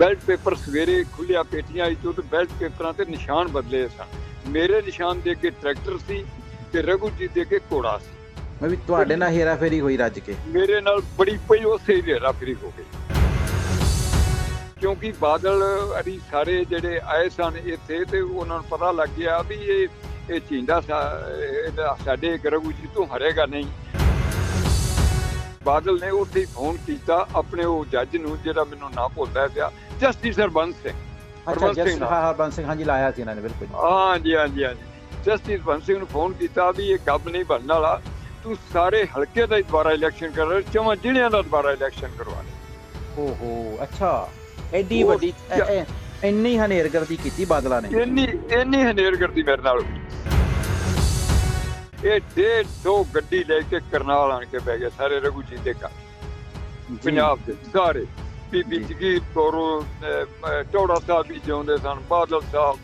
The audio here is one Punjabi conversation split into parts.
ਬੈਲਟ ਪੇਪਰ ਸਵੇਰੇ ਖੁੱਲਿਆ ਪੇਟੀਆਂ ਆਈ ਤੋਂ ਤੇ ਬੈਲਟ ਪੇਪਰਾਂ ਤੇ ਨਿਸ਼ਾਨ ਬਦਲੇ ਸਨ। ਮੇਰੇ ਨਿਸ਼ਾਨ ਦੇ ਅੱਗੇ ਟਰੈਕਟਰ ਸੀ ਤੇ ਰਘੂ ਜੀ ਦੇ ਅੱਗੇ ਘੋੜਾ ਸੀ। ਮੈਂ ਵੀ ਤੁਹਾਡੇ ਨਾਲ ਹੇਰਾਫੇਰੀ ਹੋਈ ਰੱਜ ਕੇ। ਮੇਰੇ ਨਾਲ ਬੜੀ ਪਈ ਉਸੇ ਹੇਰਾ ਫੇਰੀ ਹੋ ਗਈ। ਕਿਉਂਕਿ ਬਾਦਲ ਅਰੀ ਸਾਰੇ ਜਿਹੜੇ ਆਏ ਸਨ ਇੱਥੇ ਤੇ ਉਹਨਾਂ ਨੂੰ ਪਤਾ ਲੱਗ ਗਿਆ ਵੀ ਇਹ ਇਹ ਚੀਂਦਾ ਸਾਡੇ ਰਘੂ ਜੀ ਤੋਂ ਹਰੇਗਾ ਨਹੀਂ। ਬਾਦਲ ਨੇ ਉੱਥੇ ਹੀ ਫੋਨ ਕੀਤਾ ਆਪਣੇ ਉਹ ਜੱਜ ਨੂੰ ਜਿਹੜਾ ਮੈਨੂੰ ਨਾ ਭੁੱਲਦਾ ਪਿਆ ਜਸਟਿਸ ਹਰਬੰਸ ਸਿੰਘ। ਅੱਛਾ ਹਰਬੰਸ ਸਿੰਘ। ਹਾਂ ਹਰਬੰਸ ਸਿੰਘ ਹਾਂਜੀ ਲਾਇਆ ਸੀ ਇਹਨਾਂ ਨੇ ਬਿਲਕੁਲ ਹਾਂਜੀ ਹਾਂਜੀ ਹਾਂਜੀ। ਜਸਟਿਸ ਬੰਸ ਸਿੰਘ ਨੂੰ ਫੋਨ ਕੀਤਾ ਵੀ ਇਹ ਗੱਬ ਨਹੀਂ ਬਣਨ ਵਾਲਾ। ਤੂੰ ਸਾਰੇ ਹਲਕੇ ਦਾ ਹੀ ਦੁਬਾਰਾ ਇਲੈਕਸ਼ਨ ਕਰ ਚਵਾਂ ਜ਼ਿਲ੍ਹਿਆਂ ਦਾ ਦੁਬਾਰਾ ਇਲੈਕਸ਼ਨ ਕਰਵਾ ਲੈ ਓਹੋ ਅੱਛਾ। ਐਡੀ ਵੱਡੀ ਇੰਨੀ ਹਨੇਰਗਰਦੀ ਕੀਤੀ ਬਾਦਲਾਂ ਨੇ। ਇੰਨੀ ਇੰਨੀ ਹਨੇਰਗਰਦੀ ਮੇਰੇ ਨਾਲ ਹੋਈ। ਇਹ ਡੇਢ ਦੋ ਗੱਡੀ ਲੈ ਕੇ ਕਰਨਾਲ ਆਣ ਕੇ ਬਹਿ ਗਏ ਸਾਰੇ ਰਘੂ ਜੀ ਦੇ ਘਰ ਪੰਜਾਬ ਦੇ ਸਾਰੇ ਬੀਬੀ ਜੀ। ਜਗੀਰ ਕੌਰ ਟੋੜਾ ਸਾਹਿਬ ਵੀ ਜਿਉਂਦੇ ਸਨ ਬਾਦਲ ਸਾਹਿਬ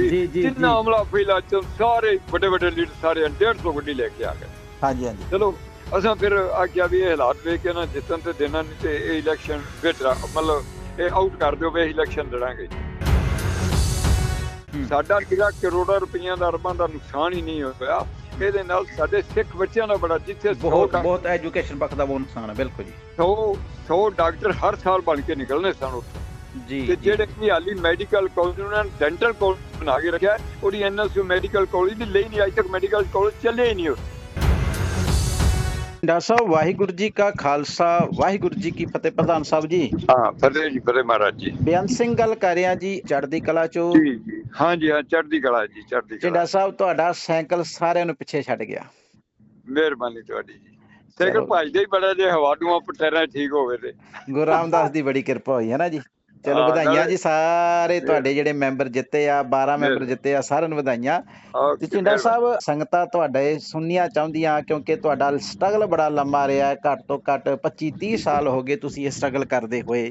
ਜੀ, ਜਿੰਨਾ। ਅਮਲਾ ਫੈਲਾ ਚ ਸਾਰੇ ਵੱਡੇ ਵੱਡੇ ਲੀਡਰ ਸਾਰੇ 150 ਗੱਡੀ ਲੈ ਕੇ ਆ ਗਏ ਹਾਂਜੀ ਹਾਂਜੀ ਚਲੋ ਅਸਾਂ ਫਿਰ ਆਖਿਆ ਵੀ ਇਹ ਹਾਲਾਤ ਵੇਖ ਕੇ ਨਾ ਜਿੱਤਣ ਤੇ ਦੇਣਾ ਨਹੀਂ ਤੇ ਇਹ ਇਲੈਕਸ਼ਨ ਵਿੱਚ ਰਾ- ਮਤਲਬ ਇਹ ਆਊਟ ਕਰ ਦਿਓ ਵੀ ਇਹ ਇਲੈਕਸ਼ਨ ਲੜਾਂਗੇ। ਸਾਡਾ ਕਿਹੜਾ ਕਰੋੜਾਂ ਰੁਪਈਆਂ ਦਾ ਅਰਬਾਂ ਦਾ ਨੁਕਸਾਨ ਹੀ ਨਹੀਂ ਹੋਇਆ ਇਹਦੇ ਨਾਲ ਸਾਡੇ ਸਿੱਖ ਬੱਚਿਆਂ ਦਾ ਬੜਾ ਜਿੱਥੇ 100 ਬਹੁਤ ਬਹੁਤ ਐਜੂਕੇਸ਼ਨ ਪੱਖ ਦਾ ਬਹੁਤ ਨੁਕਸਾਨ ਹੈ ਬਿਲਕੁਲ ਜੀ। 100 100 ਡਾਕਟਰ ਹਰ ਸਾਲ ਬਣ ਕੇ ਨਿਕਲਨੇ ਸਨ ਉੱਥੋਂ। ਜੀ ਤੇ। ਜਿਹੜੇ ਕਿ ਹਾਲੀ ਮੈਡੀਕਲ ਕਾਲਜ ਉਹਨਾਂ ਨੇ ਡੈਂਟਲ ਕਾਲਜ ਬਣਾ ਕੇ ਰੱਖਿਆ ਉਹਦੀ ਐਨਐਸਯੂ ਮੈਡੀਕਲ ਕਾਲਜ ਦੀ ਲਈ ਨਹੀਂ ਅਜੇ ਤੱਕ ਮੈਡੀਕਲ ਕਾਲਜ ਚੱਲੇ ਹੀ ਨਹੀਂ ਉੱਥੇ। ਡਾਕਟਰ ਸਾਹਿਬ ਵਾਹਿਗੁਰੂ ਜੀ ਕਾ ਖਾਲਸਾ ਵਾਹਿਗੁਰੂ ਜੀ ਕੀ ਫਤਿਹ ਪ੍ਰਧਾਨ ਸਾਹਿਬ ਜੀ। ਹਾਂ ਫਤਿਹ ਜੀ ਫਤਿਹ ਮਹਾਰਾਜ ਜੀ। ਬੇਅੰਤ ਸਿੰਘ ਗੱਲ ਕਰ ਰਿਹਾ ਜੀ ਚੜ੍ਹਦੀ ਕਲਾ ਚੋਂ। ਜੀ ਜੀ। ਹਾਂ ਚੜ੍ਹਦੀ ਕਲਾ ਜੀ ਚੜ੍ਹਦੀ ਕਲਾ। ਡਾਕਟਰ ਸਾਹਿਬ ਤੁਹਾਡਾ ਸਾਈਕਲ ਸਾਰਿਆਂ ਨੂੰ ਪਿੱਛੇ ਛੱਡ ਗਿਆ। ਮਿਹਰਬਾਨੀ ਤੁਹਾਡੀ ਜੀ। ਸਾਈਕਲ। ਭਜਦਾ ਹੀ ਬੜਾ ਜੇ ਹਵਾ ਨੂੰ ਪਟੇਰਾ ਠੀਕ ਹੋਵੇ ਤੇ। ਗੁਰੂ ਰਾਮਦਾਸ ਦੀ ਬੜੀ ਕਿਰਪਾ ਹੋਈ ਹੈ ਨਾ ਜੀ। ਚਲੋ ਵਧਾਈਆਂ ਜੀ ਸਾਰੇ ਤੁਹਾਡੇ ਜਿਹੜੇ ਮੈਂਬਰ ਜਿੱਤੇ ਆ 12 ਮੈਂਬਰ ਜਿੱਤੇ ਆ ਸਾਰਿਆਂ ਨੂੰ ਵਧਾਈਆਂ। ਤੇ ਚਿੰਡਾ ਸਾਹਿਬ ਸੰਗਤਾਂ ਤੁਹਾਡੇ ਸੁਣਨੀਆਂ ਚਾਹੁੰਦੀਆਂ ਕਿਉਂਕਿ ਤੁਹਾਡਾ ਸਟਰਗਲ ਬੜਾ ਲੰਮਾ ਰਿਹਾ ਹੈ ਘੱਟ ਤੋਂ ਘੱਟ 25 30 ਸਾਲ ਹੋ ਗਏ ਤੁਸੀਂ ਇਹ ਸਟਰਗਲ ਕਰਦੇ ਹੋਏ।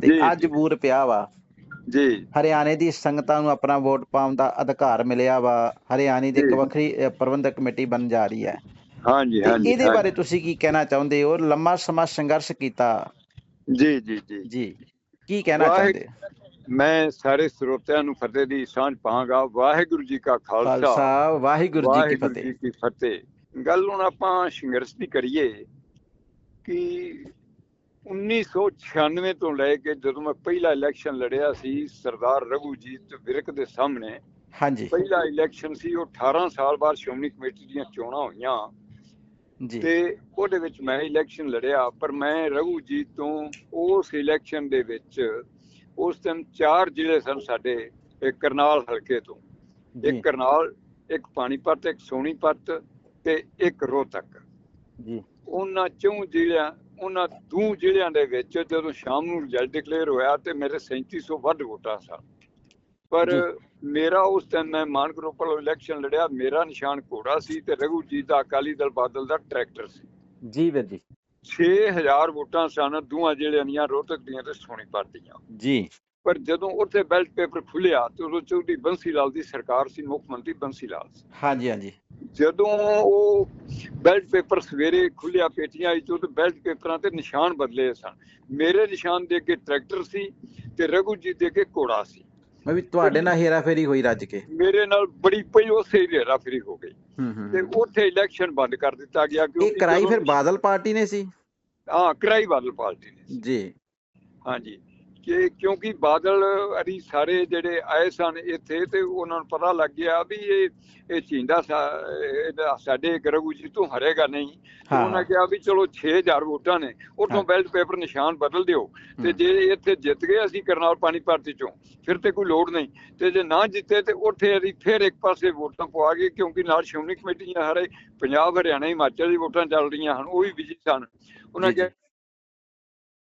ਤੇ ਅੱਜ ਬੂਰ ਪਿਆ ਵਾ। ਜੀ। ਹਰਿਆਣੇ ਦੀ ਸੰਗਤਾਂ ਨੂੰ ਆਪਣਾ ਵੋਟ ਪਾਉਣ ਦਾ ਅਧਿਕਾਰ ਮਿਲਿਆ ਵਾ। ਹਰਿਆਣੇ ਦੀ ਇੱਕ। ਵੱਖਰੀ ਪ੍ਰਬੰਧਕ ਕਮੇਟੀ ਬਣ ਜਾ ਰਹੀ ਹੈ। ਹਾਂਜੀ ਹਾਂਜੀ ਇਹਦੇ। ਬਾਰੇ ਤੁਸੀਂ ਕੀ ਕਹਿਣਾ ਚਾਹੁੰਦੇ ਹੋ? ਲੰਮਾ ਸਮਾਂ ਸੰਘਰਸ਼ ਕੀਤਾ। ਜੀ ਜੀ ਜੀ। ਜੀ। ਕੀ ਕਹਿਣਾ ਚਾਹੁੰਦੇ? ਮੈਂ ਸਾਰੇ ਸਰੋਤਿਆਂ ਨੂੰ ਫਤਿਹ ਦੀ ਸਾਂਝ ਪਾਵਾਂਗਾ ਵਾਹਿਗੁਰੂ ਜੀ ਕਾ ਖਾਲਸਾ। ਖਾਲਸਾ ਵਾਹਿਗੁਰੂ ਜੀ ਕੀ ਫਤਿਹ ਜੀ ਕੀ ਫਤਿਹ। ਗੱਲ ਹੁਣ ਆਪਾਂ ਸੰਘਰਸ਼ ਦੀ ਕਰੀਏ ਕਿ 1996 ਤੋਂ ਲੈ ਕੇ ਜਦੋਂ ਮੈਂ ਪਹਿਲਾ ਇਲੈਕਸ਼ਨ ਲੜਿਆ ਸੀ ਸਰਦਾਰ ਰਘੂਜੀਤ ਵਿਰਕ ਦੇ ਸਾਹਮਣੇ ਹਾਂਜੀ। ਪਹਿਲਾ ਇਲੈਕਸ਼ਨ ਸੀ ਉਹ 18 ਸਾਲ ਬਾਅਦ ਸ਼੍ਰੋਮਣੀ ਕਮੇਟੀ ਦੀਆਂ ਚੋਣਾਂ ਹੋਈਆਂ। ਤੇ ਉਹਦੇ ਵਿੱਚ ਮੈਂ ਇਲੈਕਸ਼ਨ ਲੜਿਆ ਪਰ ਮੈਂ ਰਘੂਜੀਤ ਤੋਂ ਉਸ ਇਲੈਕਸ਼ਨ ਦੇ ਵਿੱਚ ਉਸ ਟਾਈਮ ਚਾਰ ਜ਼ਿਲ੍ਹੇ ਸਨ ਸਾਡੇ ਇੱਕ ਕਰਨਾਲ ਹਲਕੇ ਤੋਂ ਇੱਕ ਕਰਨਾਲ ਇੱਕ ਪਾਣੀਪਤ ਇੱਕ ਸੋਨੀਪਤ ਤੇ ਇੱਕ ਰੋਹਤਕ। ਜੀ। ਉਹਨਾਂ ਚੋਂ ਜ਼ਿਲ੍ਹਿਆਂ ਉਹਨਾਂ ਦੋ ਜ਼ਿਲ੍ਹਿਆਂ ਦੇ ਵਿੱਚ ਜਦੋਂ ਸ਼ਾਮ ਨੂੰ ਰਿਜ਼ਲਟ ਡਿਕਲੇਅਰ ਹੋਇਆ ਤੇ ਮੇਰੇ 3700 ਵੱਧ ਵੋਟਾਂ ਸਨ। ਪਰ ਜੀ। ਮੇਰਾ ਉਸ ਟਾਈਮ ਮੈਂ ਮਾਨ ਗਰੁੱਪ ਵੱਲੋਂ ਇਲੈਕਸ਼ਨ ਲੜਿਆ ਮੇਰਾ ਨਿਸ਼ਾਨ ਘੋੜਾ ਸੀ ਤੇ ਰਘੂਜੀਤ ਦਾ ਅਕਾਲੀ ਦਲ ਬਾਦਲ ਦਾ ਟਰੈਕਟਰ ਸੀ। ਜੀ ਵੀਰ ਜੀ। 6000 ਵੋਟਾਂ ਸਨ ਦੋਵਾਂ ਜ਼ਿਲ੍ਹਿਆਂ ਦੀਆਂ ਰੋਹਤਕ ਦੀਆਂ ਤੇ ਸੋਨੀਪਤ ਦੀਆਂ ਜੀ। ਪਰ ਜਦੋਂ ਉੱਥੇ ਬੈਲਟ ਪੇਪਰ ਖੁੱਲਿਆ ਤੇ ਉਦੋਂ ਚੌਧਰੀ ਬੰਸੀ ਲਾਲ ਦੀ ਸਰਕਾਰ ਸੀ ਮੁੱਖ ਮੰਤਰੀ ਬੰਸੀ ਲਾਲ ਸੀ। ਹਾਂਜੀ ਹਾਂਜੀ। ਜਦੋਂ ਉਹ ਬੈਲਟ ਪੇਪਰ ਸਵੇਰੇ ਖੁੱਲਿਆ ਪੇਟੀਆਂ ਤੋਂ ਤੇ ਬੈਲਟ ਪੇਪਰਾਂ ਤੇ ਨਿਸ਼ਾਨ ਬਦਲੇ ਸਨ। ਮੇਰੇ ਨਿਸ਼ਾਨ ਦੇ ਅੱਗੇ ਟਰੈਕਟਰ ਸੀ ਤੇ ਰਘੂ ਜੀ ਦੇ ਅੱਗੇ ਘੋੜਾ ਸੀ। ਮੈਂ ਵੀ ਤੁਹਾਡੇ ਨਾਲ ਹੇਰਾਫੇਰੀ ਹੋਈ ਰੱਜ ਕੇ। ਮੇਰੇ ਨਾਲ ਬੜੀ ਪਈ ਉਸੇ ਹੀ ਹੇਰਾ ਫੇਰੀ ਹੋ ਗਈ ਤੇ ਉੱਥੇ ਇਲੈਕਸ਼ਨ ਬੰਦ ਕਰ ਦਿੱਤਾ ਗਿਆ ਇਹ ਕਰਾਈ ਫਿਰ ਬਾਦਲ ਪਾਰਟੀ ਨੇ ਸੀ? ਹਾਂ ਕਰਾਈ ਬਾਦਲ ਪਾਰਟੀ ਨੇ ਜੀ। ਹਾਂਜੀ। ਕਿ ਕਿਉਂਕਿ ਬਾਦਲ ਅਰੀ ਸਾਰੇ ਜਿਹੜੇ ਆਏ ਸਨ ਇੱਥੇ ਤੇ ਉਹਨਾਂ ਨੂੰ ਪਤਾ ਲੱਗ ਗਿਆ ਵੀ ਇਹ ਇਹ ਚੀਂਦਾ ਸਾਡੇ ਗਰਗੂ ਜੀ ਤੋਂ ਹਰੇਗਾ ਨਹੀਂ। ਉਹਨਾਂ ਕਿਹਾ ਵੀ ਚਲੋ 6000 ਵੋਟਾਂ ਨੇ ਉਥੋਂ ਹਾਂ। ਬੈਲਟ ਪੇਪਰ ਨਿਸ਼ਾਨ ਬਦਲ ਦਿਓ ਤੇ। ਜੇ ਇੱਥੇ ਜਿੱਤ ਗਏ ਅਸੀਂ ਕਰਨਾਲ ਪਾਣੀਪਤ ਚੋਂ ਫਿਰ ਤੇ ਕੋਈ ਲੋੜ ਨਹੀਂ ਤੇ ਜੇ ਨਾ ਜਿੱਤੇ ਤੇ ਉੱਥੇ ਅਸੀਂ ਫਿਰ ਇੱਕ ਪਾਸੇ ਵੋਟਾਂ ਪਵਾ ਗਏ ਕਿਉਂਕਿ ਨਾਲ ਸ਼੍ਰੋਮਣੀ ਕਮੇਟੀ ਦੀਆਂ ਹਰੇ ਪੰਜਾਬ ਹਰਿਆਣਾ ਹਿਮਾਚਲ ਦੀ ਵੋਟਾਂ ਚੱਲ ਰਹੀਆਂ ਹਨ ਉਹ ਵੀ ਬਿਜ਼ੀ ਸਨ ਉਹਨਾਂ। ਕਿਹਾ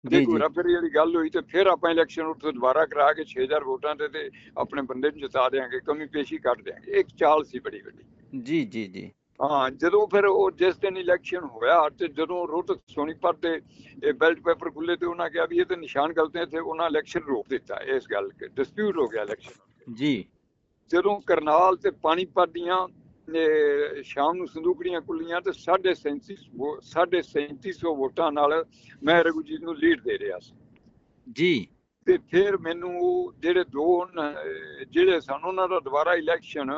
ਜੀ ਜੀ। ਫਿਰ ਜਿਹੜੀ ਗੱਲ ਹੋਈ ਤੇ ਫਿਰ ਆਪਾਂ ਇਲੈਕਸ਼ਨ ਉੱਥੇ ਦੁਬਾਰਾ ਕਰਾ ਕੇ 6000 ਵੋਟਾਂ ਤੇ ਤੇ ਆਪਣੇ ਬੰਦੇ ਨੂੰ ਜਿਤਾ ਦੇਾਂਗੇ ਕਮੀ ਪੇਸ਼ੀ ਕੱਢ ਦੇਾਂਗੇ ਇੱਕ ਚਾਲ ਸੀ ਬੜੀ ਵੱਡੀ। ਜੀ ਜੀ ਜੀ। ਹਾਂ ਜਦੋਂ ਫਿਰ ਉਹ ਜਿਸ ਦਿਨ ਇਲੈਕਸ਼ਨ ਹੋਇਆ ਤੇ ਜਦੋਂ ਰੋਹਤਕ ਸੋਨੀਪਤ ਦੇ ਇਹ ਬੈਲਟ ਪੇਪਰ ਖੁੱਲੇ ਤੇ ਉਹਨਾਂ ਕਿਹਾ ਵੀ ਇਹ ਤੇ ਨਿਸ਼ਾਨ ਗਲਤ ਹੈ ਤੇ ਉਹਨਾਂ ਇਲੈਕਸ਼ਨ ਰੋਕ ਦਿੱਤਾ ਇਸ ਗੱਲ ਕੇ ਡਿਸਪਿਊਟ ਹੋ ਗਿਆ ਇਲੈਕਸ਼ਨ ਜੀ। ਜਦੋਂ ਕਰਨਾਲ ਤੇ ਪਾਣੀਪਤ ਦੀਆਂ ਸ਼ਾਮ ਨੂੰ ਸੰਦੂਕੜੀਆਂ ਖੁੱਲੀਆਂ ਤੇ 37 3750 ਵੋਟਾਂ ਨਾਲ ਮੈਂ ਰਘੁਜੀਤ ਨੂੰ ਲੀਡ ਦੇ ਰਿਹਾ ਸੀ। ਜੀ। ਤੇ ਫਿਰ ਮੈਨੂੰ ਜਿਹੜੇ ਦੋ ਜਿਹੜੇ ਸਨ ਉਹਨਾਂ ਦਾ ਦੁਬਾਰਾ ਇਲੈਕਸ਼ਨ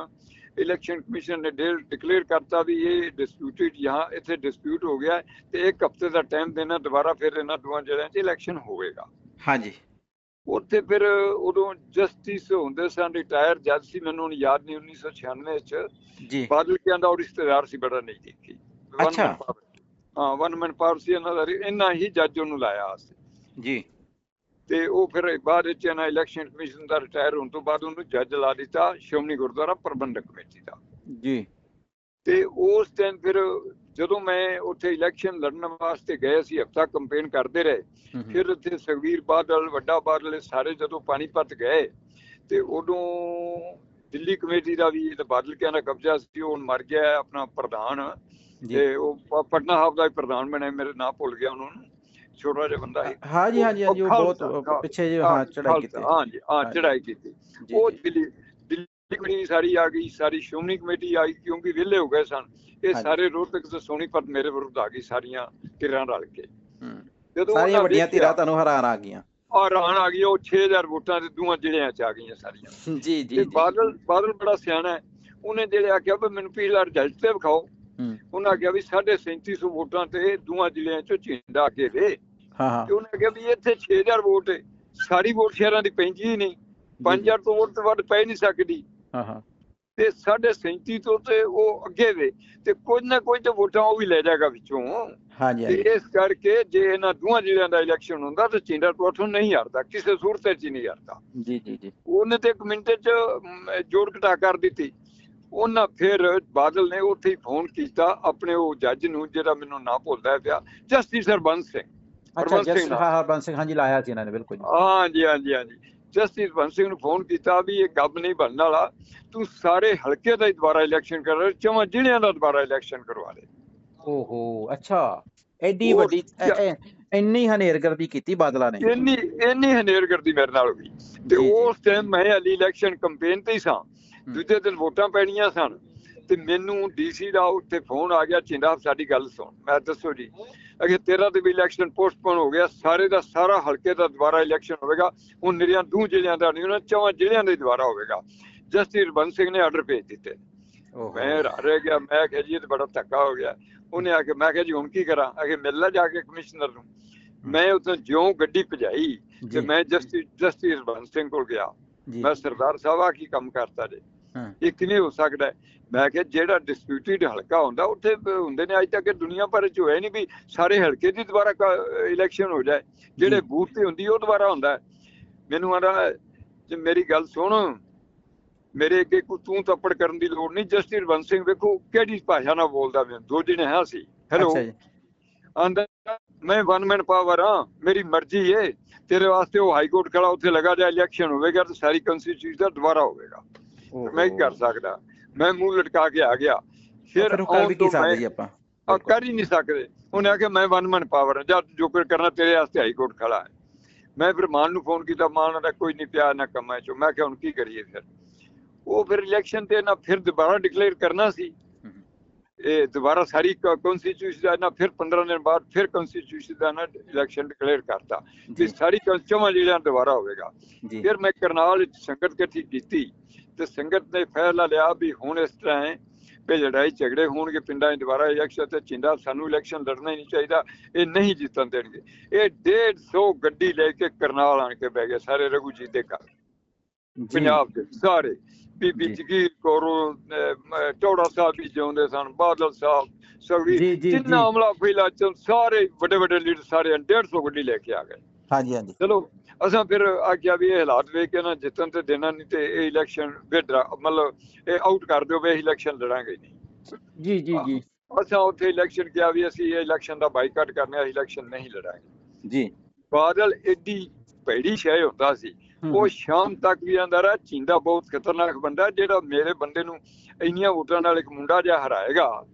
ਇਲੈਕਸ਼ਨ ਕਮਿਸ਼ਨ ਨੇ ਡਿਕਲੇਅਰ ਕਰਤਾ ਵੀ ਇਹ ਡਿਸਪਿਊਟਡ ਯਹਾਂ ਇੱਥੇ ਡਿਸਪਿਊਟ ਹੋ ਗਿਆ ਤੇ ਇੱਕ ਹਫ਼ਤੇ ਦਾ ਟਾਈਮ ਦੇਣਾ ਦੁਬਾਰਾ ਫਿਰ ਇਹਨਾਂ ਦੋਵਾਂ ਜਿਹੜਿਆਂ 'ਚ ਇਲੈਕਸ਼ਨ ਹੋਵੇਗਾ। ਹਾਂਜੀ। ਉੱਥੇ ਫਿਰ ਉਦੋਂ ਜਸਟਿਸ ਹੁੰਦੇ ਸਨ ਰਿਟਾਇਰ ਜੱਜ ਸੀ ਮੈਨੂੰ ਯਾਦ ਨਹੀਂ 1996 ਚ ਜੀ। ਬਾਦਲ ਕਿਆਂ ਦਾ ਉਹ ਰਿਸ਼ਤੇਦਾਰ ਸੀ ਬੜਾ ਨਜ਼ਦੀਕੀ One ਅੱਛਾ। ਹਾਂ ਵਨ ਮੈਨ ਪਾਵਰ ਸੀ ਇਹਨਾਂ ਦਾ ਇੰਨਾ ਹੀ ਜੱਜ ਉਹਨੂੰ ਲਾਇਆ ਸੀ। ਜੀ। ਤੇ ਉਹ ਫਿਰ ਬਾਅਦ ਵਿੱਚ ਇਹਨਾਂ ਇਲੈਕਸ਼ਨ ਕਮਿਸ਼ਨ ਦਾ ਰਿਟਾਇਰ ਹੋਣ ਤੋਂ ਬਾਅਦ ਉਹਨੂੰ ਜੱਜ ਲਾ ਦਿੱਤਾ ਸ਼੍ਰੋਮਣੀ ਗੁਰਦੁਆਰਾ ਪ੍ਰਬੰਧਕ ਕਮੇਟੀ ਦਾ। ਜੀ। ਤੇ ਉਸ ਟਾਈਮ ਫਿਰ ਜਦੋਂ ਮੈਂ ਉੱਥੇ ਇਲੈਕਸ਼ਨ ਲੜਨ ਵਾਸਤੇ ਗਏ ਸੀ ਹਫਤਾ ਕੰਪੇਨ ਕਰਦੇ ਰਹੇ। ਫਿਰ ਉੱਥੇ ਸੁਖਬੀਰ ਬਾਦਲ ਵੱਡਾ ਬਾਦਲ ਇਹ ਸਾਰੇ ਜਦੋਂ ਪਾਣੀਪਤ ਗਏ ਤੇ ਉਦੋਂ ਦਿੱਲੀ ਕਮੇਟੀ ਦਾ ਵੀ ਤੇ ਬਾਦਲ ਕਿਆਂ ਦਾ ਕਬਜ਼ਾ ਸੀ ਉਹ ਮਰ ਗਿਆ ਹੈ, ਆਪਣਾ ਪ੍ਰਧਾਨ ਜੀ ਤੇ ਉਹ ਪਟਨਾ ਹਾਊਸ ਦਾ ਵੀ ਪ੍ਰਧਾਨ ਬਣਿਆ ਮੇਰੇ ਨਾਂ ਭੁੱਲ ਗਿਆ ਉਹਨਾਂ ਨੂੰ ਛੋਟਾ ਜਿਹਾ ਬੰਦਾ ਸੀ ਹਾਂਜੀ ਹਾਂਜੀ ਹਾਂਜੀ ਉਹ ਬਹੁਤ ਪਿੱਛੇ ਜੇ ਹਾਂ ਚੜਾਈ ਕੀਤੀ ਹਾਂਜੀ ਹਾਂ ਹਾਂਜੀ। ਚੜਾਈ ਕੀਤੀ ਜੀ, ਉਹ ਜੀ। ਦਿੱਲੀ ਕਮੇਟੀ ਸਾਰੀ ਆ ਗਈ ਸਾਰੀ ਸ਼੍ਰੋਮਣੀ ਕਮੇਟੀ ਆ ਗਈ ਕਿਉਂਕਿ ਵਿਹਲੇ ਹੋ ਗਏ ਸਨ। ਇਹ। ਸਾਰੇ ਰੋਹਤਕ ਤੇ ਸੋਨੀਪਤ ਮੇਰੇ ਵਿਰੁੱਧ ਆ ਗਈ ਸਾਰੀਆਂ ਧਿਰਾਂ ਰਲ ਕੇ। ਜਦੋਂ ਸਾਰੀਆਂ ਵੱਡੀਆਂ ਧਿਰਾਂ ਤੁਹਾਨੂੰ ਹਰਾਨ ਆ ਗਈਆਂ। ਔਰ ਰਾਣ ਆ ਗਈ ਉਹ 6000 ਵੋਟਾਂ ਤੇ ਦੋਵਾਂ ਜ਼ਿਲ੍ਹਿਆਂ ਚ ਆ ਗਈਆਂ ਸਾਰੀਆਂ। ਜੀ ਜੀ ਬਾਦਲ ਬਾਦਲ ਬੜਾ ਸਿਆਣਾ ਹੈ। ਉਹਨੇ ਜਿਹੜੇ ਆਖਿਆ ਵੀ ਮੈਨੂੰ ਪਿਛਲਾ ਰਿਜ਼ਲਟ ਤੇ ਵਿਖਾਓ। ਉਹਨਾਂ ਆਖਿਆ ਵੀ 3750 ਵੋਟਾਂ ਤੇ ਦੋਵਾਂ ਜ਼ਿਲ੍ਹਿਆਂ ਚੋਂ ਚਿੰਦਾ ਅੱਗੇ ਦੇ। ਹਾਂ ਹਾਂ। ਤੇ ਉਹਨੇ ਆਖਿਆ ਵੀ ਇੱਥੇ 6000 ਵੋਟ ਹੈ। ਸਾਰੀ ਵੋਟ ਸ਼ਹਿਰਾਂ ਦੀ ਪੈਂਦੀ ਹੀ ਨਹੀਂ। 5000 ਤੋਂ ਵੋਟ ਤੋਂ ਵੱਧ ਪੈ ਨਹੀਂ ਸਕਦੀ। ਹਾਂ ਹਾਂ। ਤੇ 37.5 ਤੋਂ ਤੇ ਉਹ ਅੱਗੇ ਵੇ ਤੇ ਕੁਝ ਨਾ ਕੁਝ ਤੇ ਵੋਟਾਂ ਉਹ ਵੀ ਲੈ ਜਾਏਗਾ ਵਿੱਚੋਂ। ਹਾਂਜੀ ਤੇ ਇਸ ਕਰਕੇ ਜੇ ਇਹਨਾਂ ਦੋਵਾਂ ਜ਼ਿਲ੍ਹਿਆਂ ਦਾ ਇਲੈਕਸ਼ਨ ਹੁੰਦਾ ਤਾਂ ਤੋਂ ਉੱਥੋਂ ਨਹੀਂ ਹਾਰਦਾ ਕਿਸੇ ਸੂਰਤ 'ਚ ਹੀ ਨਹੀਂ ਹਾਰਦਾ। ਜੀ ਜੀ ਜੀ। ਉਹਨੇ ਤੇ ਇੱਕ ਮਿੰਟ 'ਚ ਜੋੜ ਘਟਾ ਕਰ ਦਿੱਤੀ। ਉਹਨਾਂ ਫਿਰ ਬਾਦਲ ਨੇ ਉੱਥੇ ਹੀ ਫੋਨ ਕੀਤਾ ਆਪਣੇ ਉਹ ਜੱਜ ਨੂੰ ਜਿਹੜਾ ਮੈਨੂੰ ਨਾ ਭੁੱਲਦਾ ਪਿਆ ਜਸਟਿਸ ਹਰਬੰਸ ਸਿੰਘ। ਅੱਛਾ ਹਰਬੰਸ ਜਸ ਸਿੰਘ ਨਾਲ। ਹਾਂ ਹਰਬੰਸ ਸਿੰਘ ਹਾਂਜੀ ਲਾਇਆ ਸੀ ਇਹਨਾਂ ਨੇ ਬਿਲਕੁਲ ਜੀ। ਹਾਂਜੀ ਹਾਂਜੀ ਹਾਂਜੀ। ਜਸਟਿਸ ਬੰਸ ਸਿੰਘ ਨੂੰ ਫੋਨ ਕੀਤਾ ਵੀ ਇਹ ਗੱਬ ਨਹੀਂ ਬਣਨ ਵਾਲਾ। ਤੂੰ ਸਾਰੇ ਹਲਕੇ ਦਾ ਹੀ ਦੁਬਾਰਾ ਇਲੈਕਸ਼ਨ ਕਰ ਚਵਾਂ ਜ਼ਿਲ੍ਹਿਆਂ ਦਾ ਦੁਬਾਰਾ ਇਲੈਕਸ਼ਨ ਕਰਵਾ ਦੇ ਓਹੋ ਅੱਛਾ। ਐਡੀ ਵੱਡੀ ਇੰਨੀ ਹਨੇਰਗਰਦੀ ਕੀਤੀ ਬਾਦਲਾ ਨੇ। ਇੰਨੀ ਇੰਨੀ ਹਨੇਰਗਰਦੀ ਮੇਰੇ ਨਾਲ ਹੋਈ ਤੇ। ਉਸ ਟਾਈਮ ਮੈਂ ਅਲੀ ਇਲੈਕਸ਼ਨ ਕੈਂਪੇਨ ਤੇ ਹੀ ਸਾਂ। ਦੂਜੇ ਦਿਨ ਵੋਟਾਂ ਪੈਣੀਆਂ ਸਨ। ਤੇ ਮੈਨੂੰ ਡੀਸੀ ਦਾ ਉੱਤੇ ਫੋਨ ਆ ਗਿਆ ਚਿੰਦਾ ਸਾਡੀ ਗੱਲ ਸੁਣ। ਮੈਂ ਦੱਸੋ ਜੀ ਅਗੇ ਤੇਰਾ ਤੇ ਵੀ ਇਲੈਕਸ਼ਨ ਪੋਸਟਪੋਨ ਹੋ ਗਿਆ ਸਾਰੇ ਦਾ ਸਾਰਾ ਹਲਕੇ ਦਾ ਦੁਬਾਰਾ ਇਲੈਕਸ਼ਨ ਹੋਵੇਗਾ ਹੁਣ ਨਿਰਿਆਂ ਦੂ ਜ਼ਿਲ੍ਹਿਆਂ ਦਾ ਨਹੀਂ ਉਹਨਾਂ ਚੌਂ ਜ਼ਿਲ੍ਹਿਆਂ ਦਾ ਦੁਬਾਰਾ ਹੋਵੇਗਾ। ਜਸਟਿਸ ਬੰਸ ਸਿੰਘ ਨੇ ਆਰਡਰ ਭੇਜ ਦਿੱਤੇ। ਮੈਂ ਰਹਿ ਗਿਆ ਮੈਂ ਕਿਹਾ ਜੀ ਇਹ ਤਾਂ ਬੜਾ ਧੱਕਾ ਹੋ ਗਿਆ। ਉਹਨੇ ਆ ਕੇ ਮੈਂ ਕਿਹਾ ਜੀ ਹੁਣ ਕੀ ਕਰਾਂ? ਅਗੇ ਮਿਲ ਲੈ ਜਾ ਕੇ ਕਮਿਸ਼ਨਰ ਨੂੰ। ਮੈਂ ਉਦੋਂ ਜਿਉਂ ਗੱਡੀ ਭਜਾਈ ਤੇ। ਮੈਂ ਜਸਟਿਸ ਜਸਟਿਸ ਬੰਸ ਸਿੰਘ ਕੋਲ ਗਿਆ। ਮੈਂ ਸਰਦਾਰ ਸਾਹਿਬ ਕੀ ਕੰਮ ਕਰਤਾ ਜੇ? ਇਹ ਕਿਵੇਂ ਹੋ ਸਕਦਾ ਹੈ? ਮੈਂ ਕਿਹਾ ਜਿਹੜਾ ਡਿਸਪਿਊਟਡ ਹਲਕਾ ਹੁੰਦਾ ਉੱਥੇ ਹੁੰਦੇ ਨੇ ਅੱਜ ਤੱਕ ਦੁਨੀਆ ਭਰ ਚ ਹੋਇਆ ਨਹੀਂ ਵੀ ਸਾਰੇ ਹਲਕੇ ਦੀ ਦੁਬਾਰਾ ਇਲੈਕਸ਼ਨ ਹੋ ਜਾਏ ਜਿਹੜੇ। ਬੂਥ ਤੇ ਹੁੰਦੀ ਉਹ ਦੁਬਾਰਾ ਹੁੰਦਾ। ਮੈਨੂੰ ਆਂਦਾ ਜੇ ਮੇਰੀ ਗੱਲ ਸੁਣ ਮੇਰੇ ਅੱਗੇ ਕੋਈ ਤੂੰ ਤੱਪੜ ਕਰਨ ਦੀ ਲੋੜ ਨਹੀਂ ਜਸਟਿਸ ਬੰਸ ਸਿੰਘ ਵੇਖੋ ਕਿਹੜੀ ਭਾਸ਼ਾ ਨਾਲ ਬੋਲਦਾ ਮੈਂ ਦੋ ਜਣੇ ਹਾਂ ਸੀ ਹੈਲੋ ਆਂਦਾ ਮੈਂ ਵਨ ਮੈਨ ਪਾਵਰ ਹਾਂ ਮੇਰੀ ਮਰਜ਼ੀ ਏ ਤੇਰੇ ਵਾਸਤੇ ਉਹ ਹਾਈ ਕੋਰਟ ਖੜਾ ਉੱਥੇ ਲਗਾ ਜਾ ਇਲੈਕਸ਼ਨ ਹੋਵੇਗਾ ਤੇ ਸਾਰੀ ਕਨਸਟੀਟਿਊਸ਼ਨ ਦਾ ਦੁਬਾਰਾ ਹੋਵੇਗਾ ਮੈਂ ਕੀ ਕਰ ਸਕਦਾ? ਮੈਂ ਮੂੰਹ ਲਟਕਾ ਕੇ ਆ ਗਿਆ। ਫਿਰ ਉਹ ਕਰ ਵੀ ਆਉਣ ਕੀ ਤੋਂ ਸਕਦੇ ਜੀ ਆਪਾਂ? ਆ ਕਰ ਹੀ ਨਹੀਂ ਸਕਦੇ। ਉਹਨੇ ਆਖਿਆ ਮੈਂ ਵਨ ਮੈਨ ਪਾਵਰ ਹਾਂ। ਜਦ ਜੋ ਕੁਝ ਕਰਨਾ ਤੇਰੇ ਵਾਸਤੇ ਹਾਈ ਕੋਰਟ ਖੜਾ ਹੈ। ਮੈਂ ਫਿਰ ਮਾਨ ਨੂੰ ਫੋਨ ਕੀਤਾ। ਮਾਨ ਦਾ ਕੋਈ ਨਹੀਂ ਪਿਆ ਨਾ ਕੰਮਾਂ ਚੋਂ। ਮੈਂ ਕਿਹਾ ਹੁਣ ਕੀ ਕਰੀਏ ਫਿਰ? ਉਹ ਫਿਰ ਇਲੈਕਸ਼ਨ ਤੇ ਨਾ ਫਿਰ ਦੁਬਾਰਾ ਡਿਕਲੇਅਰ ਕਰਨਾ ਸੀ। ਇਹ ਦੁਬਾਰਾ ਸਾਰੀ ਕਨਸਟੀਟਿਊਸ਼ਨ ਦਾ ਨਾ ਫਿਰ 15 ਦਿਨ ਬਾਅਦ ਫਿਰ ਕਨਸਟੀਟਿਊਸ਼ਨ ਦਾ ਨਾ ਇਲੈਕਸ਼ਨ ਡਿਕਲੇਅਰ ਕਰਤਾ। ਜੀ। ਵੀ ਸਾਰੀ ਚੌਵਾਂ ਜ਼ਿਲ੍ਹਿਆਂ ਦੁਬਾਰਾ ਹੋਵੇਗਾ। ਜੀ। ਫਿਰ ਮੈਂ ਕਰਨਾਲ ਸੰਗਤ ਇਕੱਠੀ ਕੀਤੀ। ਤੇ ਸੰਗਤ ਨੇ ਫੈਸਲਾ ਲਿਆ ਵੀ ਹੁਣ ਇਸ ਤਰ੍ਹਾਂ ਹੈ ਵੀ ਲੜਾਈ ਝਗੜੇ ਹੋਣਗੇ ਪਿੰਡਾਂ 'ਚ ਦੁਬਾਰਾ ਇਲੈਕਸ਼ਨ ਤੇ ਚਿੰਦਾ ਸਾਨੂੰ ਇਲੈਕਸ਼ਨ ਲੜਨਾ ਹੀ ਨਹੀਂ ਚਾਹੀਦਾ ਇਹ ਨਹੀਂ ਜਿੱਤਣ ਦੇਣਗੇ। ਇਹ 150 ਗੱਡੀ ਲੈ ਕੇ ਕਰਨਾਲ ਆਣ ਕੇ ਬਹਿ ਗਏ ਸਾਰੇ ਰਘੂਜੀਤ ਦੇ ਘਰ। ਪੰਜਾਬ ਦੇ ਸਾਰੇ। ਬੀਬੀ। ਜਗੀਰ ਕੌਰ ਟੋੜਾ ਸਾਹਿਬ ਵੀ ਜਿਉਂਦੇ ਸਨ ਬਾਦਲ ਸਾਹਿਬ ਸਗਰੀ ਜਿੰਨਾ ਜੀ। ਹਮਲਾ ਫੈਲਾ ਚ ਸਾਰੇ ਵੱਡੇ ਵੱਡੇ ਲੀਡਰ ਸਾਰੇ 150 ਗੱਡੀ ਲੈ ਕੇ ਆ ਗਏ। ਹਾਂਜੀ ਹਾਂਜੀ। ਚਲੋ ਅਸਾਂ ਫਿਰ ਆਖਿਆ ਵੀ ਇਹ ਹਾਲਾਤ ਵੇਖ ਕੇ ਨਾ ਜਿੱਤਣ ਤੇ ਦੇਣਾ ਨਹੀਂ ਤੇ ਇਹ ਇਲੈਕਸ਼ਨ ਵਿਡਰਾ ਮਤਲਬ ਇਹ ਆਊਟ ਕਰ ਦਿਓ ਵੀ ਇਹ ਇਲੈਕਸ਼ਨ ਲੜਾਂਗੇ ਨਹੀਂ। ਜੀ ਜੀ ਜੀ। ਅਸਾਂ ਉੱਥੇ ਇਲੈਕਸ਼ਨ ਕਿਹਾ ਵੀ ਅਸੀਂ ਇਹ ਇਲੈਕਸ਼ਨ ਦਾ ਬਾਈਕਾਟ ਕਰਨਾ ਹੈ ਇਲੈਕਸ਼ਨ ਨਹੀਂ ਲੜਾਂਗੇ। ਜੀ। ਬਾਦਲ ਏਡੀ ਭੈੜੀ ਸ਼ੈ ਹੁੰਦਾ ਸੀ। ਉਹ ਸ਼ਾਮ ਤੱਕ ਵੀ ਆਂਦਾ ਰਿਹਾ ਚਿੰਦਾ ਬਹੁਤ ਖਤਰਨਾਕ ਬੰਦਾ ਜਿਹੜਾ ਮੇਰੇ ਬੰਦੇ ਨੂੰ ਇੰਨੀਆਂ ਵੋਟਾਂ ਨਾਲ ਇੱਕ ਮੁੰਡਾ ਜਿਹਾ ਹਰਾਏਗਾ।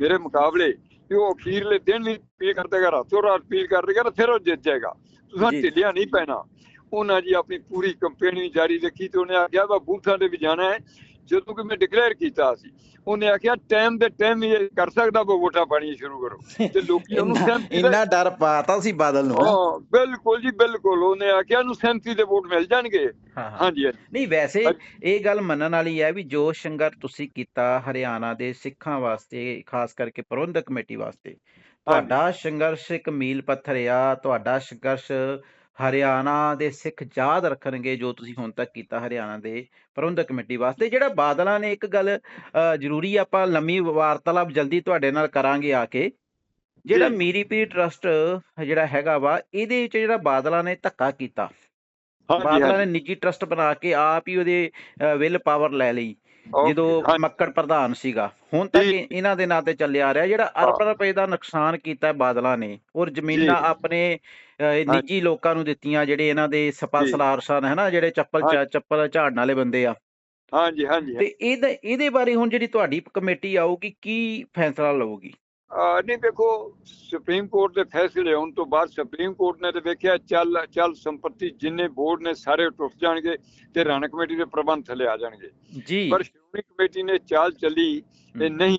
ਮੇਰੇ ਮੁਕਾਬਲੇ ਤੇ ਉਹ ਅਖੀਰਲੇ ਦਿਨ ਵੀ ਪੀ ਕਰਦੇਗਾ ਰਾਤੋਂ ਰਾਤ ਪੀਲ ਕਰ ਦੇਗਾ ਤੇ ਫਿਰ ਉਹ ਜਿੱਤ ਜਾਏਗਾ। ਤੁਸੀਂ। ਢਿੱਲਿਆ ਨਹੀਂ ਪੈਣਾ ਉਹਨਾਂ ਜੀ ਆਪਣੀ ਪੂਰੀ ਕੰਪੇਨ ਵੀ ਜਾਰੀ ਰੱਖੀ ਤੇ ਉਹਨੇ ਆਖਿਆ ਵਾ ਬੂਥਾਂ ਦੇ ਵੀ ਜਾਣਾ ਹੈ ਜਦੋਂ ਕਿ ਮੈਂ ਡਿਕਲੇਅਰ ਕੀਤਾ ਸੀ ਉਹਨੇ ਆਖਿਆ ਟਾਈਮ ਦੇ ਟਾਈਮ ਇਹ ਕਰ ਸਕਦਾ ਉਹ ਵੋਟਾਂ ਪਾਣੀਆਂ ਸ਼ੁਰੂ ਕਰੋ ਤੇ ਲੋਕੀ ਉਹਨੂੰ ਸਹਿਮਤੀ ਇੰਨਾ ਡਰ ਪਾਤਾ ਸੀ ਬਾਦਲ ਨੂੰ। ਹਾਂ ਬਿਲਕੁਲ ਜੀ ਬਿਲਕੁਲ ਉਹਨੇ ਆਖਿਆ ਨੂੰ ਸਹਿਮਤੀ ਦੇ ਵੋਟ ਮਿਲ ਜਾਣਗੇ ਹਾਂਜੀ ਨਹੀਂ ਵੈਸੇ। ਇਹ ਗੱਲ ਮੰਨਣ ਵਾਲੀ ਹੈ ਵੀ ਜੋ ਸੰਘਰਸ਼ ਤੁਸੀਂ ਕੀਤਾ ਹਰਿਆਣਾ ਦੇ ਸਿੱਖਾਂ ਵਾਸਤੇ ਖਾਸ ਕਰਕੇ ਪ੍ਰਬੰਧਕ ਕਮੇਟੀ ਵਾਸਤੇ ਤੁਹਾਡਾ ਸੰਘਰਸ਼ ਇੱਕ ਮੀਲ ਪੱਥਰ ਆ ਤੁਹਾਡਾ ਸੰਘਰਸ਼ ਹਰਿਆਣਾ ਦੇ ਸਿੱਖ ਯਾਦ ਰੱਖਣਗੇ ਜੋ ਤੁਸੀਂ ਹੁਣ ਤੱਕ ਕੀਤਾ ਹਰਿਆਣਾ ਦੇ ਪ੍ਰਬੰਧਕ ਕਮੇਟੀ ਵਾਸਤੇ। ਜਿਹੜਾ ਬਾਦਲਾਂ ਨੇ ਇੱਕ ਗੱਲ ਜ਼ਰੂਰੀ ਆਪਾਂ ਲੰਮੀ ਵਾਰਤਾਲਾਪ ਜਲਦੀ ਤੁਹਾਡੇ ਨਾਲ ਕਰਾਂਗੇ ਆ ਕੇ। ਜਿਹੜਾ। ਮੀਰੀ ਪੀਰੀ ਟਰਸਟ ਜਿਹੜਾ ਹੈਗਾ ਵਾ ਇਹਦੇ ਵਿੱਚ ਜਿਹੜਾ ਬਾਦਲਾਂ ਨੇ ਧੱਕਾ ਕੀਤਾ। ਬਾਦਲਾਂ ਨੇ ਨਿੱਜੀ ਟਰਸਟ ਬਣਾ ਕੇ ਆਪ ਹੀ ਉਹਦੇ ਵਿਲ ਪਾਵਰ ਲੈ ਲਈ। ਜਦੋਂ ਮੱਕੜ ਪ੍ਰਧਾਨ ਸੀਗਾ ਹੁਣ ਤੱਕ ਇਹਨਾਂ ਦੇ ਨਾਂ ਤੇ ਚੱਲਿਆ ਆ ਰਿਹਾ ਜਿਹੜਾ ਅਰਬ ਰੁਪਏ ਦਾ ਨੁਕਸਾਨ ਕੀਤਾ ਬਾਦਲਾਂ ਨੇ ਔਰ ਜ਼ਮੀਨਾਂ। ਆਪਣੇ ਨਿੱਜੀ ਲੋਕਾਂ ਨੂੰ ਦਿੱਤੀਆਂ ਜਿਹੜੇ ਇਹਨਾਂ ਦੇ ਸਪਾ। ਸਲਾਰ ਸਨ ਹੈਨਾ ਜਿਹੜੇ ਚੱਪਲ। ਚੱਪਲ ਝਾੜਨ ਵਾਲੇ ਬੰਦੇ ਆ। ਹਾਂਜੀ ਹਾਂਜੀ ਤੇ ਇਹਦੇ ਇਹਦੇ ਬਾਰੇ ਹੁਣ ਜਿਹੜੀ ਤੁਹਾਡੀ ਕਮੇਟੀ ਆਊਗੀ ਕੀ ਫੈਸਲਾ ਲਊਗੀ? ਨਹੀਂ ਦੇਖੋ ਸੁਪਰੀਮ ਕੋਰਟ ਦੇ ਫੈਸਲੇ ਹੋਣ ਤੋਂ ਬਾਅਦ ਸੁਪਰੀਮ ਕੋਰਟ ਨੇ ਤੇ ਵੇਖਿਆ ਚੱਲ ਚੱਲ ਸੰਪਤੀ ਜਿੰਨੇ ਬੋਰਡ ਨੇ ਸਾਰੇ ਟੁੱਟ ਜਾਣਗੇ ਤੇ ਰਾਣਾ ਕਮੇਟੀ ਦੇ ਪ੍ਰਬੰਧ ਥੱਲੇ ਆ ਜਾਣਗੇ। ਜੀ। ਪਰ ਸ਼੍ਰੋਮਣੀ ਕਮੇਟੀ ਨੇ ਚਾਲ ਚੱਲੀ ਤੇ। ਨਹੀਂ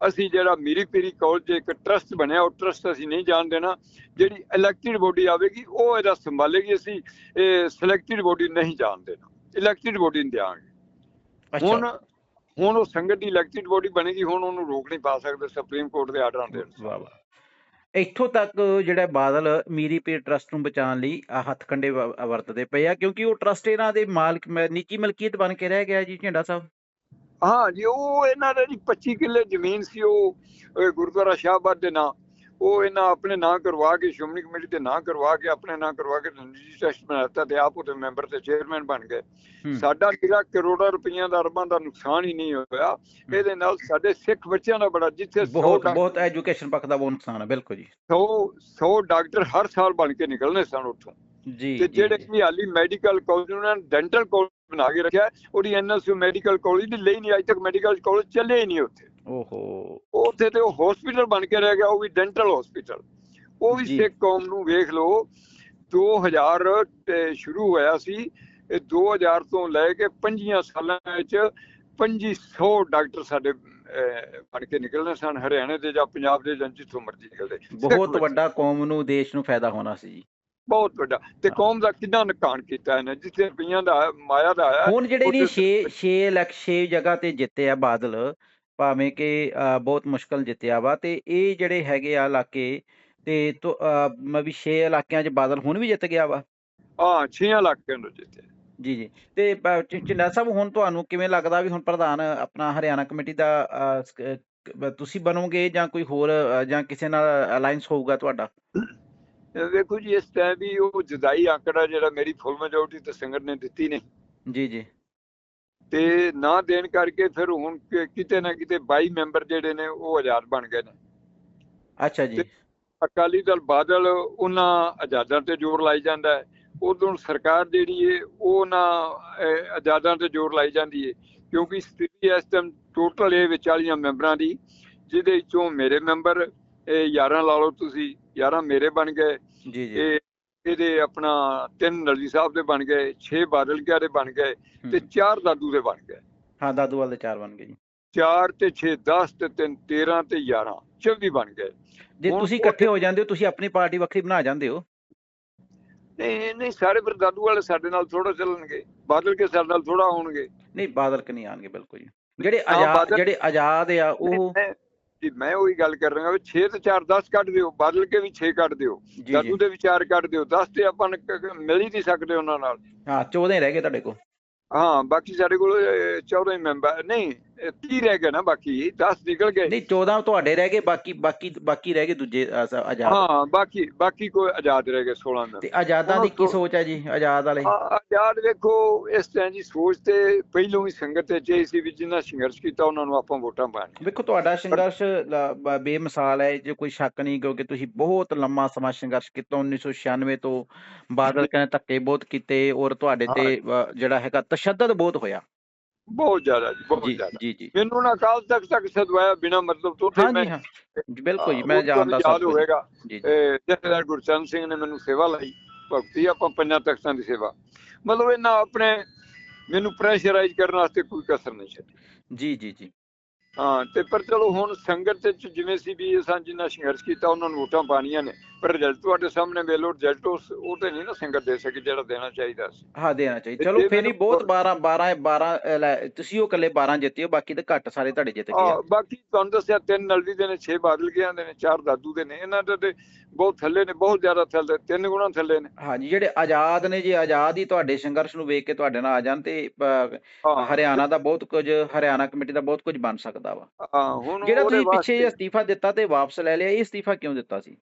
ਅਸੀਂ ਜਿਹੜਾ ਮੀਰੀ ਪੀਰੀ ਕਾਲਜ ਇੱਕ ਟਰਸਟ ਬਣਿਆ ਉਹ ਟਰਸਟ ਅਸੀਂ ਨਹੀਂ ਜਾਣ ਦੇਣਾ। ਜਿਹੜੀ ਇਲੈਕਟਿਡ ਬੋਡੀ ਆਵੇਗੀ ਉਹ ਇਹਦਾ ਸੰਭਾਲੇਗੀ ਅਸੀਂ ਇਹ ਸਿਲੈਕਟਿਡ ਬੋਡੀ ਨਹੀਂ ਜਾਣ ਦੇਣਾ। ਇਲੈਕਟਿਡ ਬੋਡੀ ਨੂੰ ਦਿਆਂਗੇ। ਹੁਣ ਹੁਣ ਉਹ ਸੰਗਤ ਦੀ ਇਲੈਕਟਿਡ ਬੋਡੀ ਬਣੇਗੀ ਹੁਣ ਉਹਨੂੰ ਰੋਕ ਨਹੀਂ ਪਾ ਸਕਦੇ ਸੁਪਰੀਮ ਕੋਰਟ ਦੇ ਆਰਡਰਾਂ ਦੇ। ਵਾਹ ਵਾਹ। ਇੱਥੋਂ ਤੱਕ ਜਿਹੜਾ ਬਾਦਲ ਮੀਰੀ ਪੀਰ ਟਰਸਟ ਨੂੰ ਬਚਾਉਣ ਲਈ ਆਹ ਹੱਥਕੰਡੇ ਵਰਤਦੇ ਪਏ ਆ ਕਿਉਂਕਿ ਉਹ ਟਰਸਟ ਇਹਨਾਂ ਦੇ ਮਾਲਕ ਨਿੱਜੀ ਮਲਕੀਅਤ ਬਣ ਕੇ ਰਹਿ ਗਿਆ ਜੀ ਝੰਡਾ ਸਾਹਿਬ। ਹਾਂ ਜੀ ਉਹ ਇਹਨਾਂ ਦਾ ਜੀ 25 ਕਿੱਲੇ ਜ਼ਮੀਨ ਸੀ ਉਹ ਗੁਰਦੁਆਰਾ ਸ਼ਾਹਬਾਦ ਦੇ ਨਾਂ। ਉਹ ਇਹਨਾਂ ਆਪਣੇ ਨਾਂ ਕਰਵਾ ਕੇ ਸ਼੍ਰੋਮਣੀ ਕਮੇਟੀ ਦੇ ਨਾਂ ਕਰਵਾ ਕੇ ਆਪਣੇ ਨਾਂ ਕਰਵਾ ਕੇ ਨਿੱਜੀ ਟਰਸਟ ਬਣਾਤਾ ਤੇ ਆਪ ਉਹਦੇ ਮੈਂਬਰ ਤੇ ਚੇਅਰਮੈਨ ਬਣ ਗਏ। ਸਾਡਾ ਜਿਹੜਾ ਕਰੋੜਾਂ ਰੁਪਈਆਂ ਦਾ ਅਰਬਾਂ ਦਾ ਨੁਕਸਾਨ ਹੀ ਨਹੀਂ ਹੋਇਆ ਇਹਦੇ ਨਾਲ ਸਾਡੇ ਸਿੱਖ ਬੱਚਿਆਂ ਦਾ ਬੜਾ ਜਿੱਥੇ 100 ਬਹੁਤ ਬਹੁਤ ਐਜੂਕੇਸ਼ਨ ਪੱਖ ਦਾ ਬਹੁਤ ਨੁਕਸਾਨ ਹੈ ਬਿਲਕੁਲ ਜੀ 100 100 ਡਾਕਟਰ ਹਰ ਸਾਲ ਬਣ ਕੇ ਨਿਕਲਨੇ ਸਨ ਉੱਥੋਂ ਜੀ ਤੇ ਜਿਹੜੇ। ਕਿ ਹਾਲੀ ਮੈਡੀਕਲ ਕਾਲਜ ਉਹਨਾਂ ਨੇ ਡੈਂਟਲ ਕਾਲਜ ਬਣਾ ਕੇ ਰੱਖਿਆ। ਉਹਦੀ ਐਨਐਸਯੂ ਮੈਡੀਕਲ ਕਾਲਜ ਦੀ ਲਈ ਨਹੀਂ ਅਜੇ ਤੱਕ ਮੈਡੀਕਲ ਕਾਲਜ ਚੱਲੇ ਹੀ ਨਹੀਂ ਉੱਥੇ। ਓਹੋ। ਉੱਥੇ ਤੇ ਉਹ ਹਸਪੀਟਲ ਬਣ ਕੇ ਰਹਿ ਗਿਆ ਉਹ ਵੀ ਡੈਂਟਲ ਹਸਪੀਟਲ ਉਹ ਵੀ। ਸਿੱਖ ਕੌਮ ਨੂੰ ਵੇਖ ਲਓ 2000 ਤੇ ਸ਼ੁਰੂ ਹੋਇਆ ਸੀ ਇਹ 2000 ਤੋਂ ਲੈ ਕੇ 25 ਸਾਲਾਂ ਵਿੱਚ 2500 ਡਾਕਟਰ ਸਾਡੇ ਬਣ ਕੇ ਨਿਕਲਣੇ ਸਨ ਹਰਿਆਣੇ ਦੇ ਜਾਂ ਪੰਜਾਬ ਦੇ ਜਾਂ ਜਿੱਥੋਂ ਮਰਜ਼ੀ ਨਿਕਲਦੇ। ਬਹੁਤ ਵੱਡਾ ਕੌਮ ਨੂੰ ਦੇਸ਼ ਨੂੰ ਫਾਇਦਾ ਹੋਣਾ ਸੀ ਜੀ। ਬਹੁਤ ਵੱਡਾ ਤੇ। ਕੌਮ ਦਾ ਕਿੰਨਾ ਨੁਕਸਾਨ ਕੀਤਾ ਇਹਨੇ ਜਿੱਥੇ ਰੁਪਈਆਂ ਦਾ ਮਾਇਆ ਦਾ ਆਇਆ ਹੁਣ ਜਿਹੜੇ ਨੇ ਉੱਥੇ- 6 6 ਲੱਖ 6 ਜਗ੍ਹਾ ਤੇ ਜਿੱਤੇ ਆ ਬਾਦਲ ਭਾਵੇਂ ਕਿ ਬਹੁਤ ਮੁਸ਼ਕਲ ਜਿੱਤਿਆ ਵਾ ਤੇ ਇਹ ਜਿਹੜੇ ਹੈਗੇ ਆ ਇਲਾਕੇ ਤੇ ਮੈਂ ਵੀ 6 ਇਲਾਕਿਆਂ 'ਚ ਬਾਦਲ ਹੁਣ ਵੀ ਜਿੱਤ ਗਿਆ ਵਾ। ਹਾਂ 6 ਲੱਖ ਨੂੰ ਜਿੱਤੇ। ਜੀ ਜੀ। ਤੇ ਪ- ਚ- ਝੰਡਾ ਸਾਹਿਬ ਹੁਣ ਤੁਹਾਨੂੰ ਕਿਵੇਂ ਲੱਗਦਾ ਵੀ ਹੁਣ ਪ੍ਰਧਾਨ ਆਪਣਾ ਹਰਿਆਣਾ ਕਮੇਟੀ ਦਾ ਤੁਸੀਂ ਬਣੋਗੇ ਜਾਂ ਕੋਈ ਹੋਰ ਜਾਂ ਕਿਸੇ ਨਾਲ ਅਲਾਈਅੰਸ ਹੋਊਗਾ ਤੁਹਾਡਾ? ਵੇਖੋ ਜੀ ਇਸ ਟਾਈਮ ਵੀ ਉਹ ਜੁਦਾਈ ਆંકੜਾ ਜਿਹੜਾ ਮੇਰੀ ਫੁੱਲ ਮੈਜੋਰਟੀ ਤੇ ਸੰਗਤ ਨੇ ਦਿੱਤੀ ਨਹੀਂ ਜੀ ਜੀ। ਤੇ ਨਾ ਦੇਣ ਕਰਕੇ ਫਿਰ ਹੁਣ ਕਿਤੇ ਨਾ ਕਿਤੇ 22 ਮੈਂਬਰ ਜਿਹੜੇ ਨੇ ਉਹ ਆਜ਼ਾਦ ਬਣ ਗਏ ਨੇ। ਅੱਛਾ ਜੀ। ਅਕਾਲੀ ਦਲ ਬਾਦਲ ਉਹਨਾਂ ਆਜ਼ਾਦਾਂ ਤੇ ਜ਼ੋਰ ਲਾਈ ਜਾਂਦਾ ਹੈ। ਉਦੋਂ ਸਰਕਾਰ ਜਿਹੜੀ ਹੈ ਉਹ ਨਾ ਆਜ਼ਾਦਾਂ ਤੇ ਜ਼ੋਰ ਲਾਈ ਜਾਂਦੀ ਹੈ ਕਿਉਂਕਿ ਸਥਿਤੀ ਇਸ ਟਾਈਮ ਟੋਟਲ ਇਹ ਵਿੱਚ 40 ਮੈਂਬਰਾਂ ਦੀ ਜਿਹਦੇ ਵਿੱਚੋਂ ਮੇਰੇ ਮੈਂਬਰ ਇਹ 11 ਲਾ ਲਓ ਤੁਸੀਂ 11 ਮੇਰੇ ਬਣ ਗਏ। ਜੀ ਜੀ। ਇਹ ਇਹਦੇ ਆਪਣਾ ਤਿੰਨ ਨਲਜੀ ਸਾਹਿਬ ਦੇ ਬਣ ਗਏ 6 ਬਾਦਲ ਕਿਆ ਦੇ ਬਣ ਗਏ ਤੇ ਹਮ, ਚਾਰ ਦਾਦੂ ਦੇ ਬਣ ਗਏ। ਹਾਂ ਦਾਦੂਵਾਲ ਦੇ ਚਾਰ ਬਣ ਗਏ ਜੀ। 4 ਤੇ 6 10 ਤੇ 3 13 ਤੇ 11 24 ਬਣ ਗਏ। ਜੇ ਤੁਸੀਂ ਇਕੱਠੇ ਹੋ ਜਾਂਦੇ ਹੋ ਤੁਸੀਂ ਆਪਣੀ ਪਾਰਟੀ ਵੱਖਰੀ ਬਣਾ ਜਾਂਦੇ ਹੋ। ਨਹੀਂ ਨਹੀਂ ਸਾਰੇ ਫਿਰ ਦਾਦੂ ਵਾਲੇ ਸਾਡੇ ਨਾਲ ਥੋੜਾ ਚੱਲਣਗੇ ਬਾਦਲ ਕੇ ਸਾਡੇ ਨਾਲ ਥੋੜਾ ਹੋਣਗੇ। ਨਹੀਂ ਬਾਦਲ ਕਿ ਨਹੀਂ ਆਣਗੇ ਬਿਲਕੁਲ ਜਿਹੜੇ ਆਜ਼ਾਦ ਜਿਹੜੇ ਆਜ਼ਾਦ ਆ ਉਹ ਜੀ ਮੈਂ ਉਹੀ ਗੱਲ ਕਰ ਰਿਹਾ ਹਾਂ 6 ਤੇ 4 10 ਕੱਢ ਦਿਓ ਬਾਦਲ ਕੇ ਵੀ 6 ਕੱਢ ਦਿਓ। ਜੀ ਜੀ। ਦਾਦੂ ਦੇ ਵਿਚਾਰ ਕੱਢ ਦਿਓ 10 ਤੇ ਆਪਾਂ ਮਿਲ ਹੀ ਨਹੀਂ ਸਕਦੇ ਉਹਨਾਂ ਨਾਲ। ਹਾਂ 14 ਹੀ ਰਹਿ ਗਏ ਤੁਹਾਡੇ ਕੋਲ। ਹਾਂ ਬਾਕੀ ਸਾਡੇ ਕੋਲ 14 ਹੀ ਮੈਂਬਰ ਨਹੀਂ 30 ਰਹਿ ਗਏ ਨਾ ਬਾਕੀ 10 ਨਿਕਲ ਗਏ। ਨਹੀਂ 14 ਤੁਹਾਡੇ ਰਹਿ ਗਏ ਬਾਕੀ ਬਾਕੀ ਬਾਕੀ ਰਹਿ ਗਏ ਦੂਜੇ ਆਜ਼ਾਦ। ਹਾਂ ਬਾਕੀ ਬਾਕੀ ਕੋਈ ਆਜ਼ਾਦ ਰਹਿ ਗਏ 16 ਮੈਂਬਰ ਤੇ ਆਜ਼ਾਦਾਂ ਦੀ ਕੀ ਸੋਚ ਹੈ ਜੀ ਆਜ਼ਾਦ ਵਾਲੇ? ਆਜ਼ਾਦ ਵੇਖੋ ਇਸ ਤਰ੍ਹਾਂ ਦੀ ਸੋਚ ਤੇ ਪਹਿਲੋਂ ਹੀ ਸੰਗਤ ਤੇ ਜੇ ਸੀ ਵੀ ਜਿਨ੍ਹਾਂ ਸੰਘਰਸ਼ ਕੀਤਾ ਉਹਨਾਂ ਨੂੰ ਆਪਾਂ ਵੋਟਾਂ ਪਾਣੀਆਂ ਵੇਖੋ ਤੁਹਾਡਾ ਸੰਘਰਸ਼ ਬੇਮਿਸਾਲ ਹੈ ਜੇ ਕੋਈ ਸ਼ੱਕ ਨਹੀਂ ਕਿਉਂਕਿ ਤੁਸੀਂ ਬਹੁਤ ਲੰਮਾ ਸਮਾਂ ਸੰਘਰਸ਼ ਕੀਤਾ 1996 ਤੋਂ ਬਾਦਲ ਕਹਿੰਦੇ ਧੱਕੇ ਬਹੁਤ ਕੀਤੇ ਔਰ ਤੁਹਾਡੇ ਤੇ ਜਿਹੜਾ ਹੈਗਾ ਤਸ਼ੱਦਦ ਬਹੁਤ ਹੋਇਆ। ਬਹੁਤ ਜ਼ਿਆਦਾ ਜੀ ਬਹੁਤ ਜੀ ਜ਼ਿਆਦਾ। ਜੀ ਜੀ। ਮੈਨੂੰ ਨਾ ਕਾਲ ਤੱਕ ਤੱਕ ਸਦਵਾਇਆ ਬਿਨਾ ਮਤਲਬ ਤੋਂ ਤੇ ਹਾਂ ਮੈਂ ਜੀ ਹਾਂ। ਜੀ, ਬਿਲਕੁਲ ਜੀ ਮੈਂ ਜਾਣਦਾ ਯਾਦ ਸਭ ਕੁਝ। ਹੋਵੇਗਾ। ਜੀ ਜੀ। ਇਹ ਜਥੇਦਾਰ ਗੁਰਚਰਨ ਸਿੰਘ ਨੇ ਮੈਨੂੰ ਸੇਵਾ ਲਈ। ਭਗਤੀ ਆਪਾਂ ਪੰਜਾਂ ਤਖਤਾਂ ਦੀ ਸੇਵਾ। ਮਤਲਬ ਇਹਨਾਂ ਆਪਣੇ ਮੈਨੂੰ ਪ੍ਰੈਸ਼ਰਾਈਜ਼ ਕਰਨ ਵਾਸਤੇ ਕੋਈ ਕਸਰ ਨਹੀਂ ਛੱਡੀ। ਜੀ ਜੀ ਜੀ। ਹਾਂ ਤੇ ਪਰ ਚਲੋ ਹੁਣ ਸੰਗਤ ਚ ਜਿਵੇਂ ਸੀ ਵੀ ਅਸਾਂ ਜਿੰਨਾ ਸੰਘਰਸ਼ ਕੀਤਾ ਉਹਨਾਂ ਨੂੰ ਵੋਟਾਂ ਪਾਣੀਆਂ ਨੇ। ਪਰ ਰਿਜ਼ਲਟ ਤੁਹਾਡੇ ਸਾਹਮਣੇ ਵੇਲੋ ਰਿਜ਼ਲਟ ਉਸ ਉਹ ਤੇ ਨਹੀਂ ਨਾ ਸੰਗਤ ਦੇ ਸਕੀ ਜਿਹੜਾ ਦੇਣਾ ਚਾਹੀਦਾ ਸੀ। ਹਾਂ ਦੇਣਾ ਚਾਹੀਦਾ। ਚਲੋ ਫੇਰ ਹੀ ਬਹੁਤ ਬਹੁਤ- 12 12 12 ਲੈ- ਤੁਸੀਂ ਉਹ ਇਕੱਲੇ 12 ਜਿੱਤੇ ਹੋ ਬਾਕੀ ਤਾਂ ਘੱਟ ਸਾਰੇ ਤੁਹਾਡੇ ਜਿੱਤ ਗਏ ਆ। ਬਾਕੀ ਤੁਹਾਨੂੰ ਦੱਸਿਆ ਤਿੰਨ ਨਲਵੀ ਦੇ ਨੇ 6 ਬਾਦਲ ਗਿਆ ਦੇ ਨੇ ਚਾਰ ਦਾਦੂ ਦੇ ਨੇ। ਇਹਨਾਂ ਦੇ ਬਹੁਤ ਥੱਲੇ ਨੇ ਬਹੁਤ ਜ਼ਿਆਦਾ ਥੱਲੇ ਤਿੰਨ ਗੁਣਾ ਥੱਲੇ ਨੇ। ਹਾਂਜੀ ਜਿਹੜੇ ਆਜ਼ਾਦ ਨੇ ਜੇ ਆਜ਼ਾਦ ਹੀ ਤੁਹਾਡੇ ਸੰਘਰਸ਼ ਨੂੰ ਵੇਖ ਕੇ ਤੁਹਾਡੇ ਨਾਲ ਆ ਜਾਣ ਤੇ ਹਾਂ। ਹਰਿਆਣਾ ਦਾ ਬਹੁਤ ਕੁਝ ਹਰਿਆਣਾ ਕਮੇਟੀ ਦਾ ਬਹੁਤ ਕੁਝ ਬਣ ਸਕਦਾ। ਵਾ। ਹਾਂ ਹੁਣ ਜਿਹੜਾ ਤੁਸੀਂ ਪਿੱਛੇ ਜਿਹਾ ਅਸਤੀਫਾ ਦਿੱਤਾ ਤੇ ਵਾਪਸ ਲੈ ਲਿਆ ਇਹ ਅਸਤੀਫਾ ਕਿਉਂ ਦਿੱਤਾ ਸੀ?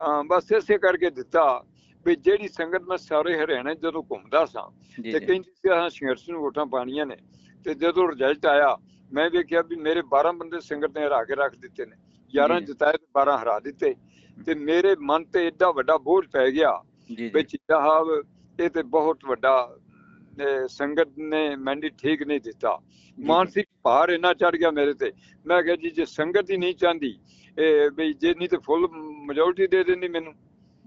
ਹਾਂ ਬਸ ਇਸੇ ਕਰਕੇ ਦਿੱਤਾ ਵੀ ਜਿਹੜੀ ਸੰਗਤ ਮੈਂ ਸਾਰੇ ਹਰਿਆਣੇ ਜਦੋਂ ਘੁੰਮਦਾ ਸਾਂ ਜੀ ਤੇ ਜੀ। ਕਹਿੰਦੀ ਸੀ ਆਹ ਸੰਘਰਸ਼ ਨੂੰ ਵੋਟਾਂ ਪਾਣੀਆਂ ਨੇ। ਤੇ ਜਦੋਂ ਰਿਜ਼ਲਟ ਆਇਆ ਮੈਂ ਵੇਖਿਆ ਵੀ ਮੇਰੇ 12 ਬੰਦੇ ਸੰਗਤ ਨੇ ਹਰਾ ਕੇ ਰੱਖ ਦਿੱਤੇ ਨੇ। 11 ਜੀ। ਜਿਤਾਏ ਤੇ 12 ਹਰਾ ਦਿੱਤੇ। ਤੇ ਮੇਰੇ ਮਨ ਤੇ ਏਡਾ ਵੱਡਾ ਬੋਝ ਪੈ ਗਿਆ ਜੀ ਜੀ। ਵਿੱਚ ਸਾਹਿਬ ਇਹ ਤੇ ਬਹੁਤ ਵੱਡਾ ਸੰਗਤ ਨੇ ਮੈਨੂੰ ਠੀਕ ਨਹੀਂ ਦਿੱਤਾ। ਮਾਨਸਿਕ ਭਾਰ ਇੰਨਾ ਚੜ ਗਿਆ ਮੇਰੇ ਤੇ। ਮੈਂ ਕਿਹਾ ਜੀ ਜੇ ਸੰਗਤ ਹੀ ਨਹੀਂ ਚਾਹੁੰਦੀ ਇਹ ਵੀ ਜੇ ਨਹੀਂ ਤੇ ਫੁੱਲ ਮੈਜੋਰਟੀ ਦੇ ਦਿੰਦੀ ਮੈਨੂੰ।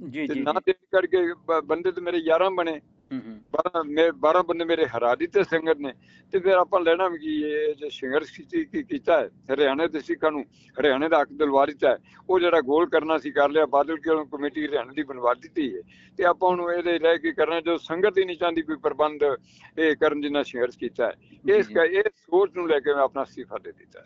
ਜੀ ਜੀ ਨਾ ਦੇਣ ਕਰਕੇ ਬੰਦੇ ਤੇ ਮੇਰੇ 11 ਬਣੇ। ਹੂੰ ਹੂੰ। 12 ਮੇ 12 ਬੰਦੇ ਮੇਰੇ ਹਰਾ ਦਿੱਤੇ ਸੰਗਤ ਨੇ। ਤੇ ਫਿਰ ਆਪਾਂ ਲੈਣਾ ਵੀ ਕੀ ਇਹ ਜੇ ਕੀਤੀ ਕੀ ਕੀਤਾ ਹੈ? ਹਰਿਆਣੇ ਦੇ ਸਿੱਖਾਂ ਨੂੰ ਹਰਿਆਣੇ ਦਾ ਹੱਕ ਦਿਲਵਾ ਦਿੱਤਾ ਹੈ। ਉਹ ਜਿਹੜਾ ਗੋਲ ਕਰਨਾ ਸੀ ਕਰ ਲਿਆ। ਬਾਦਲ ਕਿਉਂ ਕਮੇਟੀ ਹਰਿਆਣੇ ਦੀ ਬਣਵਾ ਦਿੱਤੀ ਹੈ। ਤੇ ਆਪਾਂ ਹੁਣ ਇਹਦੇ ਰਹਿ ਕੇ ਕਰਨਾ ਜੋ ਸੰਗਤ ਹੀ ਨਹੀਂ ਚਾਹੁੰਦੀ ਕੋਈ ਪ੍ਰਬੰਧ ਇਹ ਕਰਨ ਜਿੰਨਾ ਸੰਘਰਸ਼ ਕੀਤਾ ਹੈ। ਇਸ ਇਸ ਸੋਚ ਨੂੰ ਲੈ ਕੇ ਮੈਂ ਆਪਣਾ ਅਸਤੀਫਾ ਦੇ ਦਿੱਤਾ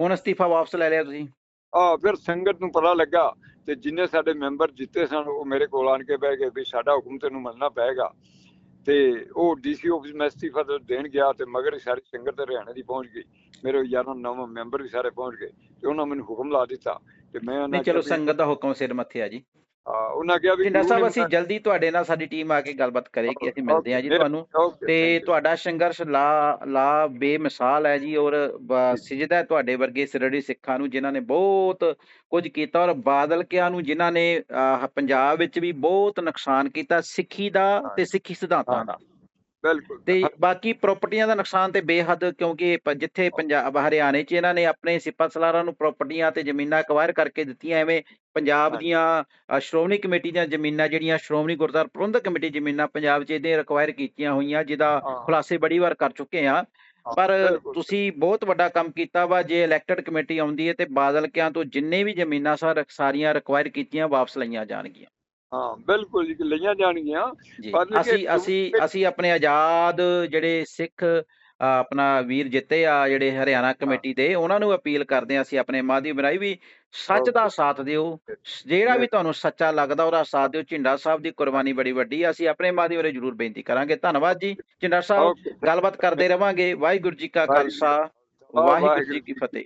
ਹੁਣ ਅਸਤੀਫਾ ਵਾਪਸ ਲੈ ਲਿਆ ਤੁਸੀਂ? ਆ ਫਿਰ ਸੰਗਤ ਨੂੰ ਪਤਾ ਲੱਗਾ ਤੇ ਜਿੰਨੇ ਸਾਡੇ ਮੈਂਬਰ ਜਿੱਤੇ ਸਨ ਉਹ ਮੇਰੇ ਕੋਲ ਆਣ ਕੇ ਬਹਿ ਗਏ ਵੀ ਸਾਡਾ ਹੁਕਮ ਤੈਨੂੰ ਮੰਨਣਾ ਪਏਗਾ। ਤੇ ਉਹ ਡੀਸੀ ਆਫਿਸ ਮੈਂ ਅਸਤੀਫਾ ਦੇ- ਦੇਣ ਗਿਆ ਤੇ ਮਗਰ ਸਾਰੀ ਸੰਗਤ ਹਰਿਆਣੇ ਦੀ ਪਹੁੰਚ ਗਈ। ਮੇਰੇ ਯਾਰਾਂ ਨੌਂ ਮੈਂਬਰ ਵੀ ਸਾਰੇ ਪਹੁੰਚ ਗਏ ਤੇ ਉਹਨਾਂ ਮੈਨੂੰ ਹੁਕਮ ਲਾ ਦਿੱਤਾ ਤੇ ਮੈਂ ਉਹਨਾਂ ਚਲੋ ਸੰਗਤ ਦਾ ਹੁਕਮ ਸਿਰ ਮੱਥੇ ਆ ਜੀ। ਉਹਨਾਂ ਕਿਹਾ ਵੀ ਜਿੰਦਾ ਸਾਹਿਬ ਅਸੀਂ ਜਲਦੀ ਤੁਹਾਡੇ ਨਾਲ ਸਾਡੀ ਟੀਮ ਆ ਕੇ ਗੱਲਬਾਤ ਕਰੇਗੀ ਅਸੀਂ ਮਿਲਦੇ ਹਾਂ ਜੀ ਤੁਹਾਨੂੰ ਤੇ. ਤੁਹਾਡਾ ਸੰਘਰਸ਼ ਲਾ ਲਾ ਬੇਮਿਸਾਲ ਹੈ ਜੀ ਔਰ ਸਿਜਦਾ ਤੁਹਾਡੇ ਵਰਗੇ ਸਿਰੜੀ ਸਿੱਖਾਂ ਨੂੰ ਜਿਨ੍ਹਾਂ ਨੇ ਬਹੁਤ ਕੁਝ ਕੀਤਾ ਔਰ ਬਾਦਲ ਕਿਆਂ ਨੂੰ ਜਿਨ੍ਹਾਂ ਨੇ ਪੰਜਾਬ ਵਿੱਚ ਵੀ ਬਹੁਤ ਨੁਕਸਾਨ ਕੀਤਾ ਸਿੱਖੀ ਦਾ ਤੇ ਸਿੱਖੀ ਸਿਧਾਂਤਾਂ। ਦਾ ਬਿਲਕੁਲ ਤੇ ਬਾਕੀ ਪ੍ਰਾਪਰਟੀਆਂ ਦਾ ਨੁਕਸਾਨ ਤੇ ਬੇਹੱਦ ਕਿਉਂਕਿ ਜਿੱਥੇ ਪੰਜਾਬ ਹਰਿਆਣੇ 'ਚ ਇਹਨਾਂ ਨੇ ਆਪਣੇ ਸਿਪਾ ਸਲਾਰਾਂ ਨੂੰ ਪ੍ਰਾਪਰਟੀਆਂ ਤੇ ਜ਼ਮੀਨਾਂ ਅਕਵਾਇਰ ਕਰਕੇ ਦਿੱਤੀਆਂ ਐਵੇਂ ਪੰਜਾਬ। ਦੀਆਂ ਸ਼੍ਰੋਮਣੀ ਕਮੇਟੀ ਦੀਆਂ ਜ਼ਮੀਨਾਂ ਜਿਹੜੀਆਂ ਸ਼੍ਰੋਮਣੀ ਗੁਰਦੁਆਰਾ ਪ੍ਰਬੰਧਕ ਕਮੇਟੀ ਜ਼ਮੀਨਾਂ ਪੰਜਾਬ 'ਚ ਇਹਦੇ ਰਿਕਵਾਇਰ ਕੀਤੀਆਂ ਹੋਈਆਂ ਜਿਹਦਾ। ਖੁਲਾਸੇ ਬੜੀ ਵਾਰ ਕਰ ਚੁੱਕੇ ਆ ਪਰ। ਤੁਸੀਂ ਬਹੁਤ ਵੱਡਾ ਕੰਮ ਕੀਤਾ ਵਾ ਜੇ ਇਲੈਕਟਡ ਕਮੇਟੀ ਆਉਂਦੀ ਹੈ ਤੇ ਬਾਦਲ ਕਿਆਂ ਤੋਂ ਜਿੰਨੇ ਵੀ ਜ਼ਮੀਨਾਂ ਸਰ ਸਾਰੀਆਂ ਰਿਕਵਾਇਰ ਕੀਤੀਆਂ ਵਾਪਸ ਲਈਆਂ ਜਾਣਗੀਆਂ ਹਾਂ ਬਿਲਕੁਲ ਜੀ ਲਈਆਂ ਜਾਣਗੀਆਂ। ਅਸੀਂ ਅਸੀਂ ਅਸੀਂ ਆਪਣੇ ਆਜ਼ਾਦ ਜਿਹੜੇ ਸਿੱਖ ਆਪਣਾ ਵੀਰ ਜਿੱਤੇ ਆ ਜਿਹੜੇ ਹਰਿਆਣਾ ਕਮੇਟੀ ਦੇ ਉਹਨਾਂ ਨੂੰ ਅਪੀਲ ਕਰਦੇ ਆ ਅਸੀਂ ਆਪਣੇ ਮਾਧਿਅਮ ਬਣਾਈ ਵੀ ਸੱਚ ਦਾ ਸਾਥ ਦਿਓ। ਜਿਹੜਾ ਵੀ ਤੁਹਾਨੂੰ ਸੱਚਾ ਲੱਗਦਾ ਉਹਦਾ ਸਾਥ ਦਿਓ। ਝਿੰਡਾ ਸਾਹਿਬ ਦੀ ਕੁਰਬਾਨੀ ਬੜੀ ਵੱਡੀ ਆ ਅਸੀਂ ਆਪਣੇ ਮਾਧਿਅਮ ਰਾਹੀਂ ਜ਼ਰੂਰ ਬੇਨਤੀ ਕਰਾਂਗੇ। ਧੰਨਵਾਦ ਜੀ। ਝਿੰਡਾ ਸਾਹਿਬ ਗੱਲਬਾਤ ਕਰਦੇ ਰਵਾਂਗੇ। ਵਾਹਿਗੁਰੂ ਜੀ ਕਾ ਖਾਲਸਾ ਵਾਹਿਗੁਰੂ ਜੀ ਕੀ ਫਤਿਹ।